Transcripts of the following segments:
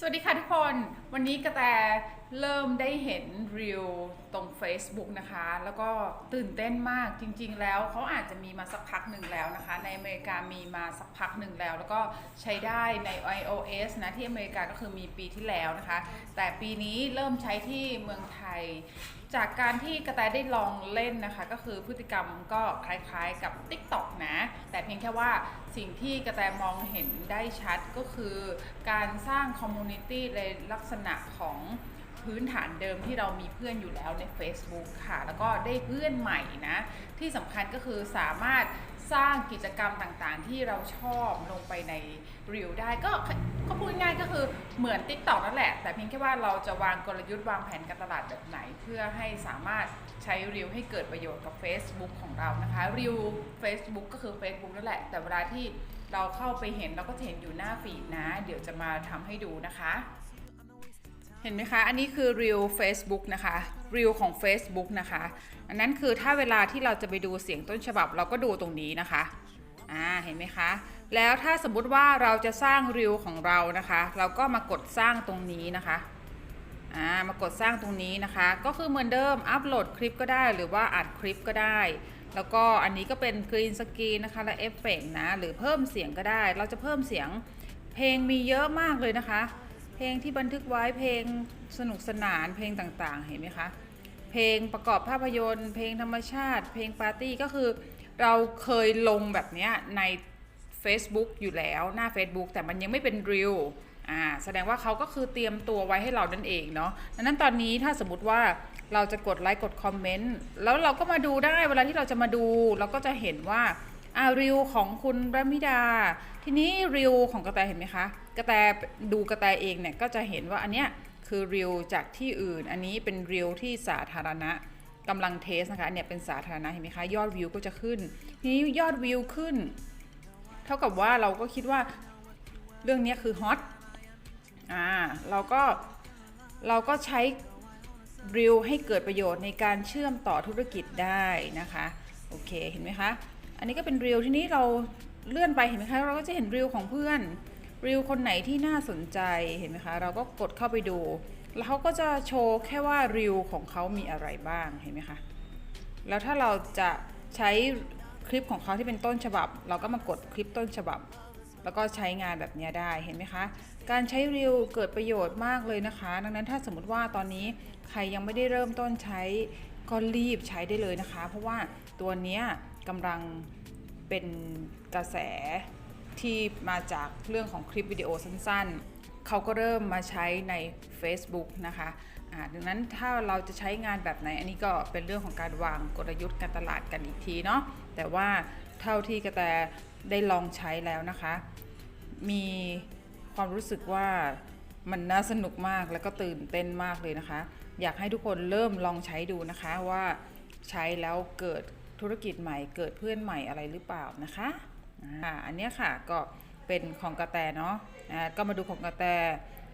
สวัสดีค่ะทุกคน วันนี้กระแตเริ่มได้เห็นรีวตรง Facebook นะคะ แล้วก็ตื่นเต้นมากจริงๆ แล้วเขาอาจจะมีมาสักพักหนึ่งแล้วนะคะ ในอเมริกามีมาสักพักหนึ่งแล้ว แล้วก็ใช้ได้ใน iOS นะ ที่อเมริกาก็คือมีปีที่แล้วนะคะ แต่ปีนี้เริ่มใช้ที่เมืองไทยจากการที่กระแตได้ลองเล่นนะคะ ก็คือพฤติกรรมก็คล้ายๆกับ TikTok นะ แต่เพียงแค่ว่าสิ่งที่กระแตมองเห็นได้ชัดก็คือ การสร้างคอมมูนิตี้ในลักษณะของพื้นฐานเดิมที่เรามีเพื่อนอยู่แล้วใน Facebook ค่ะ แล้วก็ได้เพื่อนใหม่นะ ที่สำคัญก็คือสามารถ สร้างกิจกรรมต่างๆ ที่เราชอบลงไปในรีวได้ก็ก็พูดง่ายๆก็คือเหมือน TikTok นั่นแหละ แต่เพียงแค่ว่าเราจะวางกลยุทธ์วางแผนการตลาดแบบไหน เพื่อให้สามารถใช้รีวให้เกิดประโยชน์กับ Facebook ของเรานะคะรีว Facebook ก็คือ Facebook นั่นแหละ แต่เวลาที่เราเข้าไปเห็นเราก็จะเห็นอยู่หน้าฟีดนะ เดี๋ยวจะมาทำให้ดูนะคะ เห็นไหมคะ อันนี้คือ Reel Facebook นะคะ Reel ของ Facebook นะคะ อันนั้นคือถ้าเวลาที่เราจะไปดูเสียงต้นฉบับเราก็ดูตรงนี้นะคะ อ่า เห็นไหมคะ แล้วถ้าสมมุติว่าเราจะสร้าง Reel ของเรานะคะ เราก็มากดสร้างตรงนี้นะคะ อ่า มากดสร้างตรงนี้นะคะ ก็คือเหมือนเดิม อัปโหลดคลิปก็ได้ หรือว่าอัดคลิปก็ได้ แล้วก็อันนี้ก็เป็นกรีนสกรีนนะคะ และเอฟเฟกนะ หรือเพิ่มเสียงก็ได้ เราจะเพิ่มเสียง เพลงมีเยอะมากเลยนะคะ เพลงที่บันทึกไว้เพลงสนุกสนานเพลงต่างๆ เห็นไหมคะ เพลงประกอบภาพยนตร์ เพลงธรรมชาติ เพลงปาร์ตี้ก็คือ เราเคยลงแบบนี้ใน Facebook อยู่แล้วหน้า Facebook แต่มันยังไม่เป็นรีลอ่าแสดงว่าเขาก็คือเตรียมตัวไว้ให้เรานั่นเองเนาะดังนั้นตอนนี้ถ้าสมมติว่าเราจะกดไลค์กดคอมเมนต์แล้วเราก็มาดูได้เวลาที่เราจะมาดู เราก็จะเห็นว่าอ่ารีวของคุณรัมิดา ทีนี้รีวของกระแตเห็นไหมคะ กระแตดูกระแตเองเนี่ยก็จะเห็นว่าอันเนี้ยคือรีวจากที่อื่น อันนี้เป็นรีวที่สาธารณะกำลังเทสนะคะอันเนี้ยเป็นสาธารณะเห็นไหมคะยอดวิวก็จะขึ้นทีนี้ยอดวิวขึ้น เท่ากับว่าเราก็คิดว่าเรื่องนี้คือฮอตอ่าเราก็เราก็ใช้ริวให้เกิดประโยชน์ในการเชื่อมต่อธุรกิจได้นะคะโอเคเห็นไหมคะ อันนี้ก็เป็นริวที่นี้เราเลื่อนไปเห็นไหมคะเราก็จะเห็นริวของเพื่อน ริวคนไหนที่น่าสนใจเห็นไหมคะ เราก็กดเข้าไปดู แล้วเขาก็จะโชว์แค่ว่าริวของเขามีอะไรบ้างเห็นไหมคะ แล้วถ้าเราจะใช้คลิปของเขาที่เป็นต้นฉบับ เราก็มากดคลิปต้นฉบับ แล้วก็ใช้งานแบบนี้ได้เห็นไหมคะ การใช้รีวเกิดประโยชน์มากเลยนะคะ ดังนั้นถ้าสมมติว่าตอนนี้ใครยังไม่ได้เริ่มต้นใช้ก็รีบใช้ได้เลยนะคะ เพราะว่าตัวนี้กำลังเป็นกระแส ที่มาจากเรื่องของคลิปวิดีโอสั้นๆ เขาก็เริ่มมาใช้ใน Facebook นะคะดังนั้นถ้าเราจะใช้งานแบบไหน อันนี้ก็เป็นเรื่องของการวางกลยุทธ์การตลาดกันอีกทีเนาะแต่ว่าเท่าที่กระแตได้ลองใช้แล้วนะคะ มีความรู้สึกว่ามันน่าสนุกมากแล้วก็ตื่นเต้นมากเลยนะคะ อยากให้ทุกคนเริ่มลองใช้ดูนะคะว่าใช้แล้วเกิดธุรกิจใหม่เกิดเพื่อนใหม่อะไรหรือเปล่านะคะ อันนี้ค่ะก็เป็นของกระแตเนาะก็มาดูของกระแต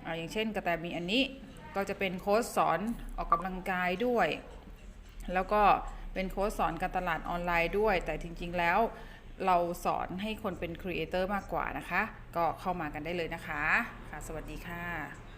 ออย่างเช่นกระแตมีอันนี้ก็จะเป็นโค้ดสอนออกกำลังกายด้วย แล้วก็เป็นโค้ชสอนการตลาดออนไลน์ด้วย แต่จริงๆแล้วเราสอนให้คนเป็นครีเอเตอร์มากกว่านะคะ ก็เข้ามากันได้เลยนะคะค่ะ สวัสดีค่ะ